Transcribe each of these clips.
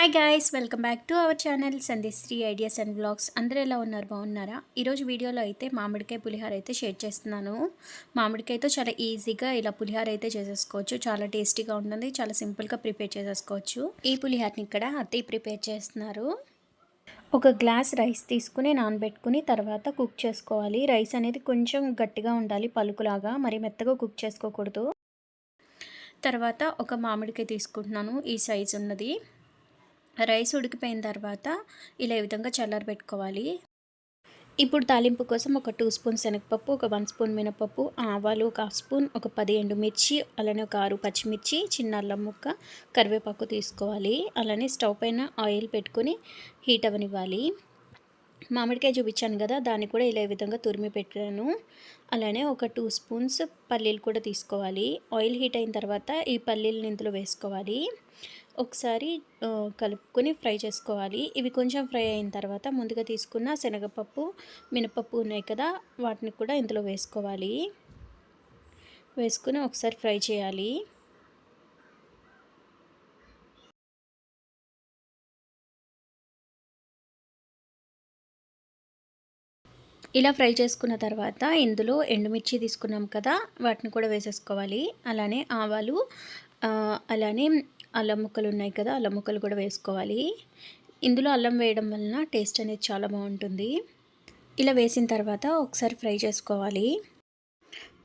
Hi guys welcome back to our channel Sandeshri ideas and blogs అందరూ ఎలా ఉన్నారు? బాగున్నారా? ఈరోజు వీడియోలో అయితే మామిడికాయ పులిహార అయితే షేర్ చేస్తున్నాను. మామిడికాయతో చాలా ఈజీగా ఇలా పులిహార అయితే చేసేసుకోవచ్చు. చాలా టేస్టీగా ఉంటుంది. చాలా సింపుల్గా ప్రిపేర్ చేసేసుకోవచ్చు. ఈ పులిహారని ఇక్కడ అత్తయ్య ప్రిపేర్ చేస్తున్నారు. ఒక గ్లాస్ రైస్ తీసుకుని నానబెట్టుకుని తర్వాత కుక్ చేసుకోవాలి. రైస్ అనేది కొంచెం గట్టిగా ఉండాలి పలుకులాగా. మరి మెత్తగా కుక్ చేసుకోకూడదు. తర్వాత ఒక మామిడికాయ తీసుకుంటున్నాను. ఈ సైజు ఉన్నది. రైస్ ఉడికిపోయిన తర్వాత ఇలా ఈ విధంగా చల్లారబెట్టుకోవాలి ఇప్పుడు తాలింపు కోసం ఒక టూ స్పూన్ శనగపప్పు ఒక వన్ స్పూన్ మినపప్పు ఆవాలు ఒక హాఫ్ స్పూన్ ఒక పది ఎండుమిర్చి అలానే ఒక ఆరు పచ్చిమిర్చి చిన్న అల్లం ముక్క కరివేపాకు తీసుకోవాలి. అలానే స్టవ్ పైన ఆయిల్ పెట్టుకొని హీట్ అవనివ్వాలి మామిడికాయ చూపించాను కదా దాన్ని కూడా ఇలా ఈ విధంగా తురిమి పెట్టాను. అలానే ఒక టూ స్పూన్స్ పల్లీలు కూడా తీసుకోవాలి. ఆయిల్ హీట్ అయిన తర్వాత ఈ పల్లీలు ఇందులో వేసుకోవాలి. ఒకసారి కలుపుకొని ఫ్రై చేసుకోవాలి. ఇవి కొంచెం ఫ్రై అయిన తర్వాత ముందుగా తీసుకున్న శనగపప్పు మినపప్పు ఉన్నాయి కదా వాటిని కూడా ఇందులో వేసుకోవాలి. వేసుకుని ఒకసారి ఫ్రై చేయాలి. ఇలా ఫ్రై చేసుకున్న తర్వాత ఇందులో ఎండుమిర్చి తీసుకున్నాం కదా వాటిని కూడా వేసేసుకోవాలి. అలానే ఆవాలు అలానే అల్లం ముక్కలు ఉన్నాయి కదా అల్లం ముక్కలు కూడా వేసుకోవాలి. ఇందులో అల్లం వేయడం వలన టేస్ట్ అనేది చాలా బాగుంటుంది. ఇలా వేసిన తర్వాత ఒకసారి ఫ్రై చేసుకోవాలి.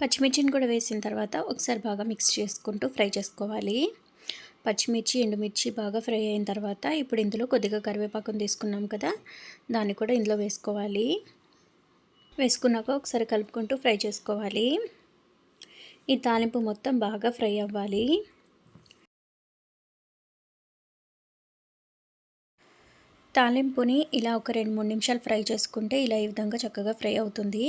పచ్చిమిర్చిని కూడా వేసిన తర్వాత ఒకసారి బాగా మిక్స్ చేసుకుంటూ ఫ్రై చేసుకోవాలి. పచ్చిమిర్చి ఎండుమిర్చి బాగా ఫ్రై అయిన తర్వాత ఇప్పుడు ఇందులో కొద్దిగా కరివేపాకును తీసుకున్నాం కదా దాన్ని కూడా ఇందులో వేసుకోవాలి. వేసుకున్నాక ఒకసారి కలుపుకుంటూ ఫ్రై చేసుకోవాలి. ఈ తాలింపు మొత్తం బాగా ఫ్రై అవ్వాలి. తాలింపుని ఇలా ఒక రెండు మూడు నిమిషాలు ఫ్రై చేసుకుంటే ఇలా ఈ విధంగా చక్కగా ఫ్రై అవుతుంది.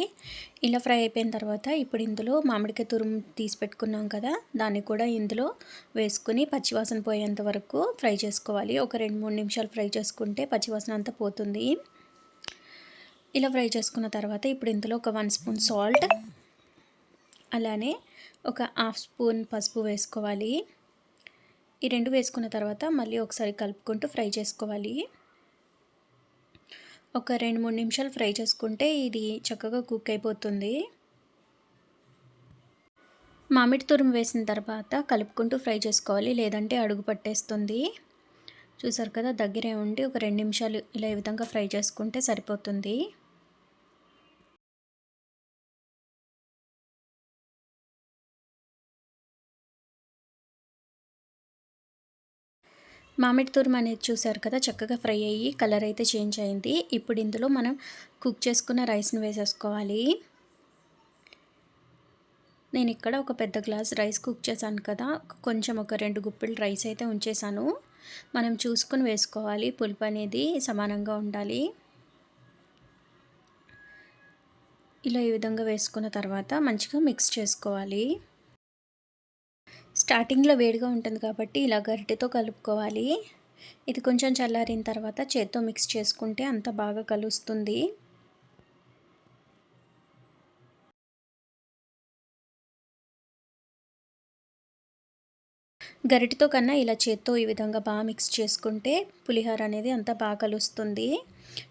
ఇలా ఫ్రై అయిపోయిన తర్వాత ఇప్పుడు ఇందులో మామిడికాయ తురుము తీసి పెట్టుకున్నాం కదా దాన్ని కూడా ఇందులో వేసుకుని పచ్చివాసన పోయేంత వరకు ఫ్రై చేసుకోవాలి. ఒక రెండు మూడు నిమిషాలు ఫ్రై చేసుకుంటే పచ్చివాసన అంతా పోతుంది. ఇలా ఫ్రై చేసుకున్న తర్వాత ఇప్పుడు ఇందులో ఒక వన్ స్పూన్ సాల్ట్ అలానే ఒక హాఫ్ స్పూన్ పసుపు వేసుకోవాలి. ఈ రెండు వేసుకున్న తర్వాత మళ్ళీ ఒకసారి కలుపుకుంటూ ఫ్రై చేసుకోవాలి. ఒక రెండు మూడు నిమిషాలు ఫ్రై చేసుకుంటే ఇది చక్కగా కుక్ అయిపోతుంది. మామిడి తురుము వేసిన తర్వాత కలుపుకుంటూ ఫ్రై చేసుకోవాలి లేదంటే అడుగు పట్టేస్తుంది. చూసారు కదా దగ్గరే ఉండి ఒక రెండు నిమిషాలు ఇలా ఈ విధంగా ఫ్రై చేసుకుంటే సరిపోతుంది. మామిడి తురుము అనేది చూసారు కదా చక్కగా ఫ్రై అయ్యి కలర్ అయితే చేంజ్ అయింది. ఇప్పుడు ఇందులో మనం కుక్ చేసుకున్న రైస్ని వేసేసుకోవాలి. నేను ఇక్కడ ఒక పెద్ద గ్లాస్ రైస్ కుక్ చేశాను కదా కొంచెం ఒక రెండు గుప్పిళ్ళు రైస్ అయితే ఉంచేసాను మనం చూసుకొని వేసుకోవాలి పులుపు అనేది సమానంగా ఉండాలి. ఇలా ఈ విధంగా వేసుకున్న తర్వాత మంచిగా మిక్స్ చేసుకోవాలి. స్టార్టింగ్లో వేడిగా ఉంటుంది కాబట్టి ఇలా గరిటెతో కలుపుకోవాలి. ఇది కొంచెం చల్లారిన తర్వాత చేత్తో మిక్స్ చేసుకుంటే అంత బాగా కలుస్తుంది. గరిటితో కన్నా ఇలా చేత్తో ఈ విధంగా బాగా మిక్స్ చేసుకుంటే పులిహోర అనేది అంత బాగా కలుస్తుంది.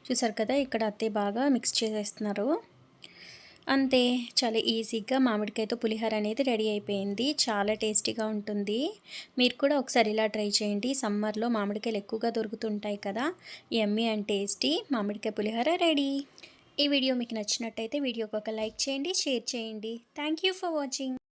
చూసారు కదా ఇక్కడ అత్తే బాగా మిక్స్ చేసేస్తున్నారు. అంతే చాలా ఈజీగా మామిడికాయతో పులిహోర అనేది రెడీ అయిపోయింది. చాలా టేస్టీగా ఉంటుంది. మీరు కూడా ఒకసారి ఇలా ట్రై చేయండి. సమ్మర్లో మామిడికాయలు ఎక్కువగా దొరుకుతుంటాయి కదా. ఎమ్మీ అండ్ టేస్టీ మామిడికాయ పులిహోర రెడీ. ఈ వీడియో మీకు నచ్చినట్టయితే వీడియోకి ఒక లైక్ చేయండి షేర్ చేయండి. Thank for watching.